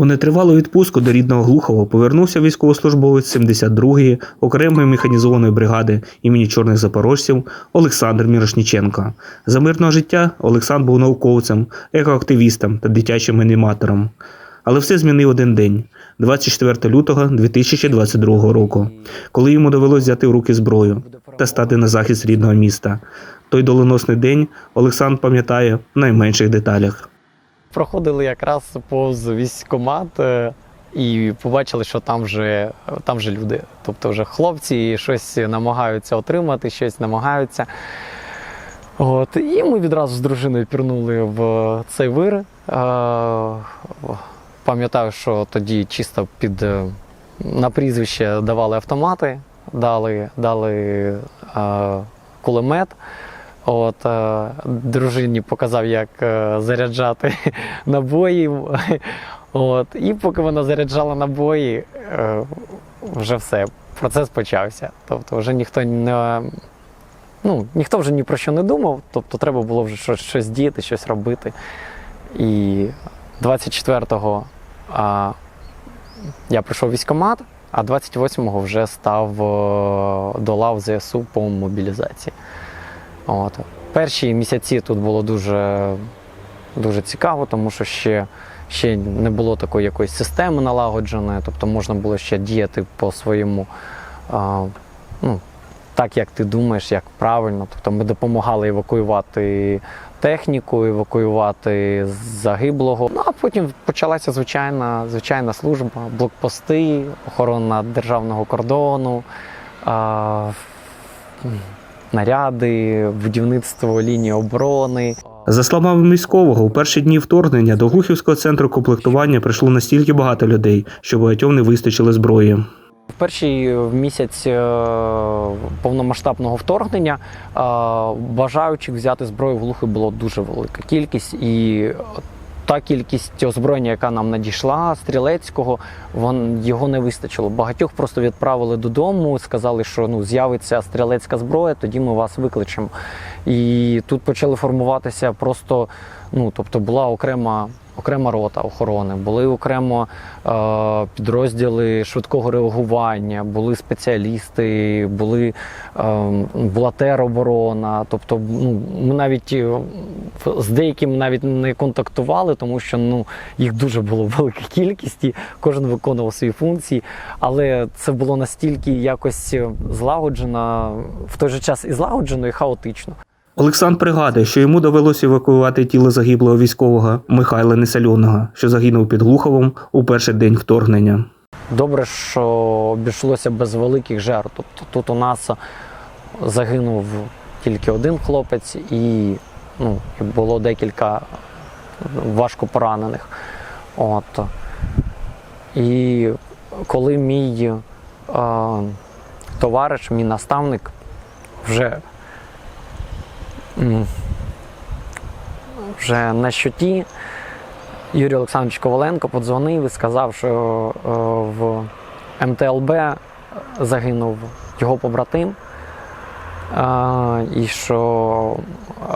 У нетривалу відпустку до рідного Глухова повернувся військовослужбовець 72-ї окремої механізованої бригади імені чорних запорожців Олександр Мірошніченко. За мирного життя Олександр був науковцем, екоактивістом та дитячим аніматором. Але все змінив один день 24 лютого 2022 року, коли йому довелося взяти в руки зброю та стати на захист рідного міста. Той доленосний день Олександр пам'ятає в найменших деталях. Проходили якраз повз військкомат е, і побачили, що там вже, там вже люди. Тобто вже хлопці щось намагаються отримати, щось намагаються. От. І ми відразу з дружиною пірнули в цей вир. Е, Пам'ятаю, що тоді чисто під е, на прізвище давали автомати, дали, дали кулемет. От, е, дружині показав, як е, заряджати набої. От, і поки вона заряджала набої, е, вже все, процес почався. Тобто вже ніхто не. Ну, ніхто вже ні про що не думав, тобто треба було вже щось, щось діяти, щось робити. І 24-го а, я прийшов військкомат, а 28-го вже став е, до лав ЗСУ по мобілізації. От. Перші місяці тут було дуже, дуже цікаво, тому що ще, ще не було такої якоїсь системи налагодженої, тобто можна було ще діяти по своєму, а, ну, так як ти думаєш, як правильно. Тобто ми допомагали евакуювати техніку, евакуювати загиблого. Ну а потім почалася звичайна, звичайна служба, блокпости, охорона державного кордону. А, наряди, будівництво лінії оборони. За словами військового, у перші дні вторгнення до Глухівського центру комплектування прийшло настільки багато людей, що багатьом не вистачило зброї. В перший місяць е, повномасштабного вторгнення е, бажаючих взяти зброю в Глухи було дуже велика кількість, і та кількість озброєння, яка нам надійшла стрілецького, вон його не вистачило. Багатьох просто відправили додому, сказали, що ну з'явиться стрілецька зброя, тоді ми вас викличемо. І тут почали формуватися просто. Ну, тобто була окрема окрема рота охорони, були окремо е, підрозділи швидкого реагування, були спеціалісти, були, е, була тероборона. Тобто, ну, ми навіть е, з деякими навіть не контактували, тому що ну, їх дуже було велика кількість, і кожен виконував свої функції. Але це було настільки якось злагоджено, в той же час і злагоджено, і хаотично. Олександр пригадує, що йому довелося евакуювати тіло загиблого військового Михайла Несальоного, що загинув під Глуховом у перший день вторгнення. Добре, що обійшлося без великих жертв. Тобто тут у нас загинув тільки один хлопець, і ну, було декілька важко поранених. От. І коли мій е, товариш, мій наставник вже вже на щоті, Юрій Олександрович Коваленко подзвонив і сказав, що е, в МТЛБ загинув його побратим, е, і що е,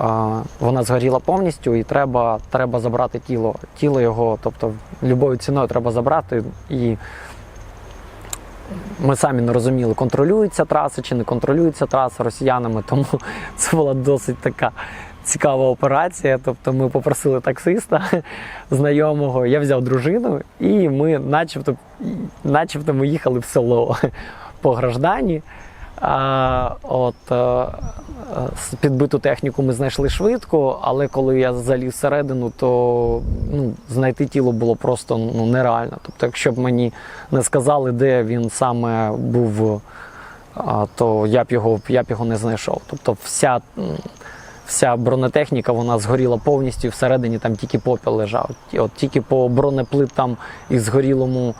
вона згоріла повністю, і треба, треба забрати тіло, тіло його, тобто любою ціною треба забрати. І ми самі не розуміли, контролюється траса чи не контролюється траса росіянами, тому це була досить така цікава операція. Тобто ми попросили таксиста знайомого, я взяв дружину, і ми, начебто, начебто ми їхали в село по граждані. От, е, підбиту техніку ми знайшли швидко, але коли я заліз всередину, то ну, знайти тіло було просто ну, нереально. Тобто, якщо б мені не сказали, де він саме був, а, то я б його, я б його не знайшов. Тобто вся, вся бронетехніка вона згоріла повністю, всередині там тільки попіл лежав. От тільки по бронеплитам і згорілому,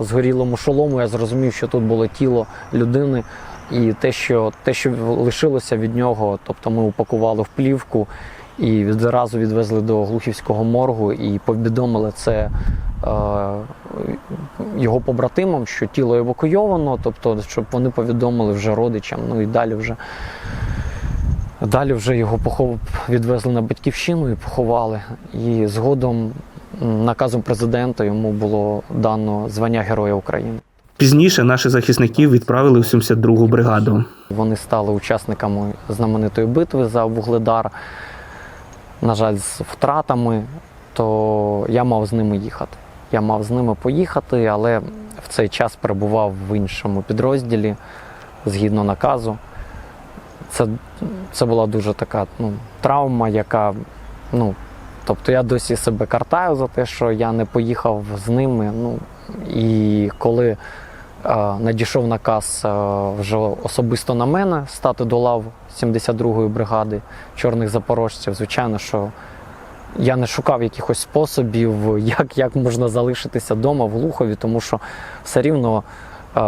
згорілому шолому я зрозумів, що тут було тіло людини. І те, що те, що лишилося від нього, тобто ми упакували в плівку і відразу відвезли до Глухівського моргу і повідомили це е, його побратимам, що тіло евакуйовано, тобто, щоб вони повідомили вже родичам. Ну і далі вже далі вже його похов... відвезли на батьківщину і поховали. І згодом наказом президента йому було дано звання Героя України. Пізніше наших захисників відправили в 72-гу бригаду. Вони стали учасниками знаменитої битви за Вугледар. На жаль, з втратами, то я мав з ними їхати. Я мав з ними поїхати, але в цей час перебував в іншому підрозділі згідно наказу. Це, це була дуже така ну, травма, яка. Ну, тобто я досі себе картаю за те, що я не поїхав з ними. Ну, і коли е, надійшов наказ е, вже особисто на мене стати до лав 72-ї бригади чорних запорожців, звичайно, що я не шукав якихось способів, як, як можна залишитися вдома в Глухові, тому що все рівно, е,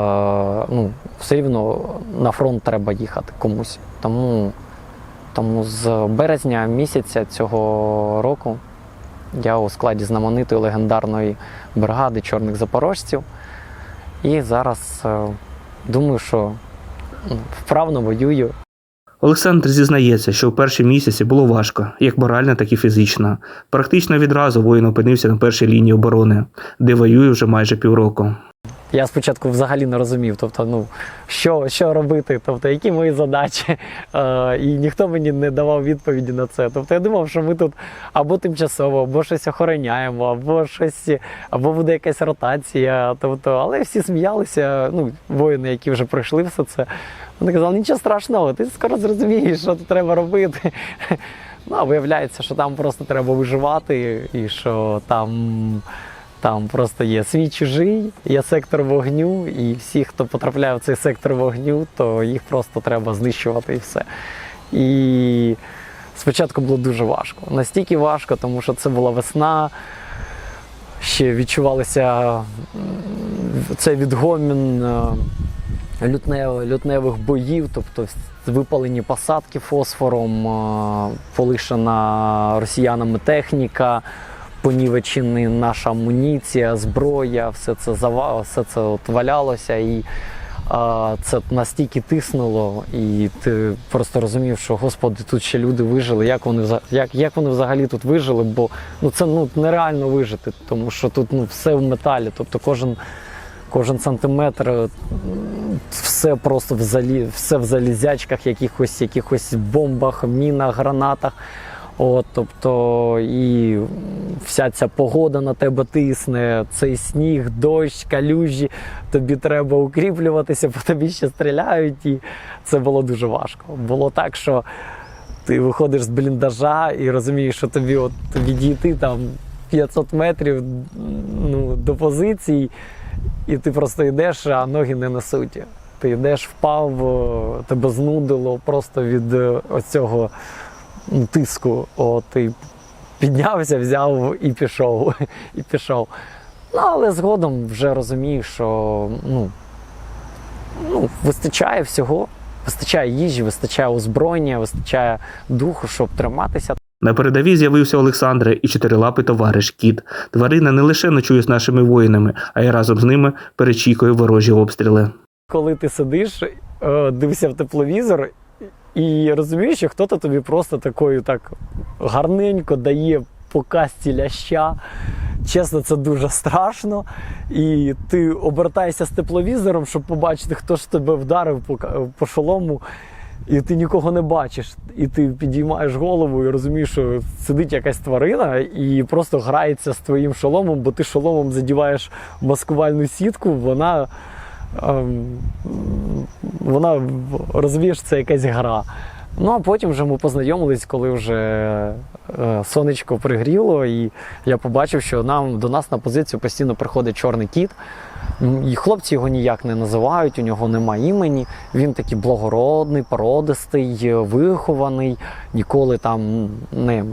ну, все рівно на фронт треба їхати комусь. Тому, тому з березня місяця цього року я у складі знаменитої легендарної бригади чорних запорожців. І зараз е, думаю, що ну, вправно воюю. Олександр зізнається, що в перші місяці було важко, як морально, так і фізично. Практично відразу воїн опинився на першій лінії оборони, де воює вже майже півроку. Я спочатку взагалі не розумів, тобто, ну що, що робити, тобто, які мої задачі. Е, і ніхто мені не давав відповіді на це. Тобто я думав, що ми тут або тимчасово, або щось охороняємо, або щось, або буде якась ротація. Тобто, але всі сміялися, ну, воїни, які вже пройшли все це. Вони казали, нічого страшного, ти скоро зрозумієш, що тут треба робити. Ну, а виявляється, що там просто треба виживати, і що там. Там просто є свій чужий, є сектор вогню, і всі, хто потрапляє в цей сектор вогню, то їх просто треба знищувати і все. І спочатку було дуже важко. Настільки важко, тому що це була весна, ще відчувалося м, цей відгомін е, лютневих боїв, тобто випалені посадки фосфором, е, полишена росіянами техніка понівечені наша амуніція, зброя, все це зава, все це от валялося, і а, це настільки тиснуло, і ти просто розумів, що господи, тут ще люди вижили. Як вони як, як вони взагалі тут вижили? Бо ну це ну нереально вижити, тому що тут ну все в металі, тобто кожен. Кожен сантиметр, все просто в залі, все в залізячках, якихось, якихось бомбах, мінах, гранатах. От, тобто, і вся ця погода на тебе тисне, цей сніг, дощ, калюжі, тобі треба укріплюватися, по тобі ще стріляють, і це було дуже важко. Було так, що ти виходиш з бліндажа і розумієш, що тобі от відійти там 500 метрів ну, до позицій, і ти просто йдеш, а ноги не несуть. Ти йдеш, впав, тебе знудило просто від е, оцього ну, тиску. От, і піднявся, взяв і пішов. І пішов. Ну, але згодом вже розумів, що ну, ну, вистачає всього. Вистачає їжі, вистачає озброєння, вистачає духу, щоб триматися. На передовій з'явився Олександр і чотирилапий товариш Кіт. Тварина не лише ночує з нашими воїнами, а й разом з ними перечікує ворожі обстріли. Коли ти сидиш, е, дивишся в тепловізор і розумієш, що хтось тобі просто такою так гарненько дає по касті ляща. Чесно, це дуже страшно. І ти обертаєшся з тепловізором, щоб побачити, хто ж тебе вдарив по, шолому. І ти нікого не бачиш, і ти підіймаєш голову і розумієш, що сидить якась тварина і просто грається з твоїм шоломом, бо ти шоломом задіваєш маскувальну сітку, вона, вона розумієш, це якась гра. Ну а потім вже ми познайомились, коли вже е, сонечко пригріло, і я побачив, що нам до нас на позицію постійно приходить чорний кіт. І хлопці його ніяк не називають, у нього немає імені. Він такий благородний, породистий, е, вихований, ніколи там не,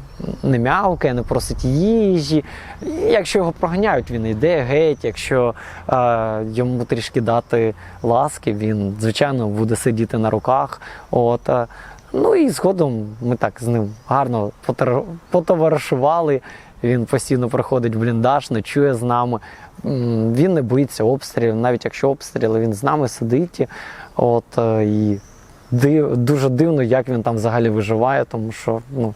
не м'явкає, не просить їжі. І якщо його проганяють, він йде геть. Якщо е, йому трішки дати ласки, він звичайно буде сидіти на руках. От, е, ну і згодом ми так з ним гарно потоваришували. Він постійно приходить в бліндаж, ночує з нами. Він не боїться обстрілів, навіть якщо обстріли, він з нами сидить. От, е, і дуже дивно, як він там взагалі виживає, тому що ну,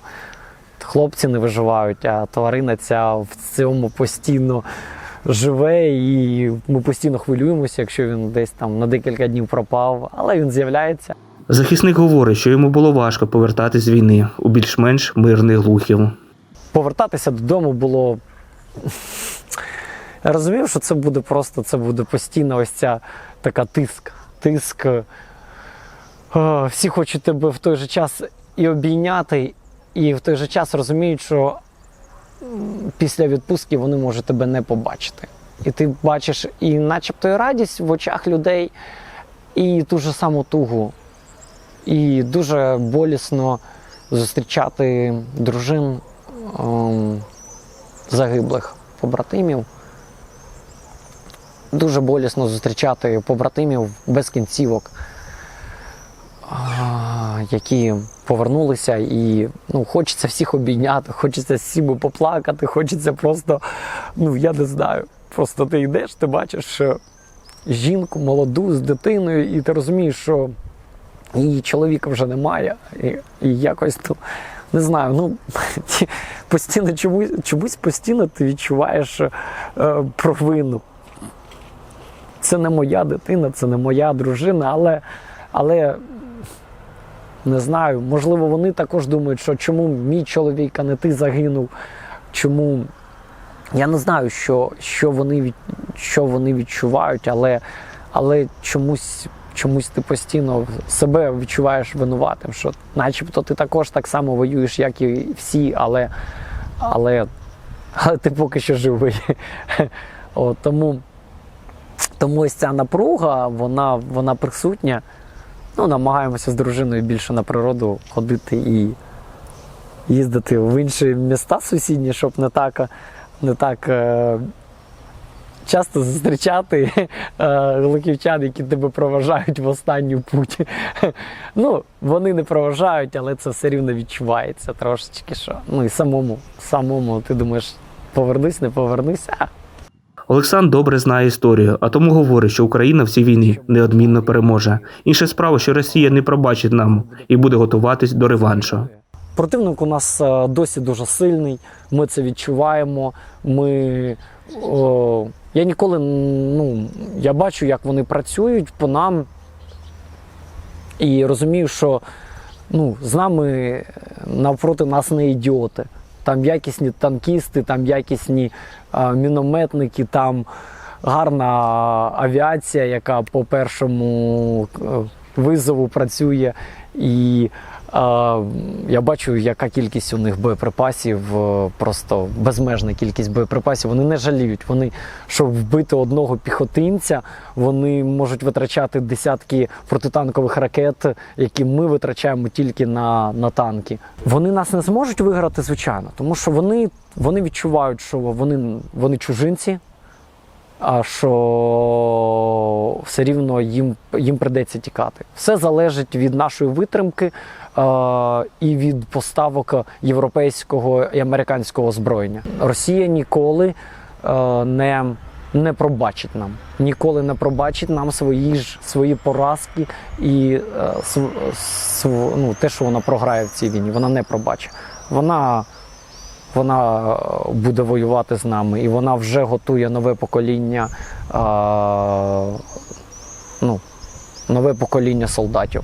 хлопці не виживають, а тварина ця в цьому постійно живе, і ми постійно хвилюємося, якщо він десь там на декілька днів пропав, але він з'являється. Захисник говорить, що йому було важко повертатись з війни у більш-менш мирних глухів. повертатися додому було. Я розумів, що це буде просто, це буде постійно ось ця така тиск. Тиск. О, всі хочуть тебе в той же час і обійняти, і в той же час розуміють, що після відпустки вони можуть тебе не побачити. І ти бачиш і начебто і радість в очах людей, і ту ж саму тугу. І дуже болісно зустрічати дружин ем, загиблих побратимів. Дуже болісно зустрічати побратимів без кінцівок, які повернулися, і ну, хочеться всіх обійняти, хочеться з всіми поплакати, хочеться просто, ну я не знаю. Просто ти йдеш, ти бачиш е, жінку молоду з дитиною, і ти розумієш, що її чоловіка вже немає. І, і якось ну, не знаю, ну ті- постійно чомусь, чомусь постійно ти відчуваєш е, провину. Це не моя дитина, це не моя дружина, але, але не знаю, можливо, вони також думають, що чому мій чоловік, а не ти загинув, чому. Я не знаю, що, що, вони, що вони відчувають, але, але чомусь, чомусь ти постійно себе відчуваєш винуватим, що начебто ти також так само воюєш, як і всі, але, але, але ти поки що живий. От, тому, тому ось ця напруга, вона, вона присутня. Ну, намагаємося з дружиною більше на природу ходити і їздити в інші міста сусідні, щоб не так, не так е, часто зустрічати е, глухівчан, які тебе проважають в останню путь. Ну, вони не проважають, але це все рівно відчувається трошечки. Що. Ну і самому, самому ти думаєш, повернусь, не повернусь. А Олександр добре знає історію, а тому говорить, що Україна в цій війні неодмінно переможе. Інша справа, що Росія не пробачить нам і буде готуватись до реваншу. Противник у нас е, досі дуже сильний, ми це відчуваємо. Ми, о, я ніколи ну, я бачу, як вони працюють по нам і розумію, що ну, з нами е, навпроти нас не ідіоти. Там якісні танкісти, там якісні е, мінометники, там гарна авіація, яка по першому е, визову працює. І я бачу, яка кількість у них боєприпасів, е, просто безмежна кількість боєприпасів. Вони не жаліють. Вони, щоб вбити одного піхотинця, вони можуть витрачати десятки протитанкових ракет, які ми витрачаємо тільки на, на танки. Вони нас не зможуть виграти, звичайно, тому що вони, вони відчувають, що вони, вони чужинці. А що все рівно їм, їм придеться тікати. Все залежить від нашої витримки і від поставок європейського і американського озброєння. Росія ніколи не, не пробачить нам, ніколи не пробачить нам свої ж свої поразки і ну, те, що вона програє в цій війні. Вона не пробачить. Вона вона буде воювати з нами, і вона вже готує нове покоління, е, ну, нове покоління солдатів.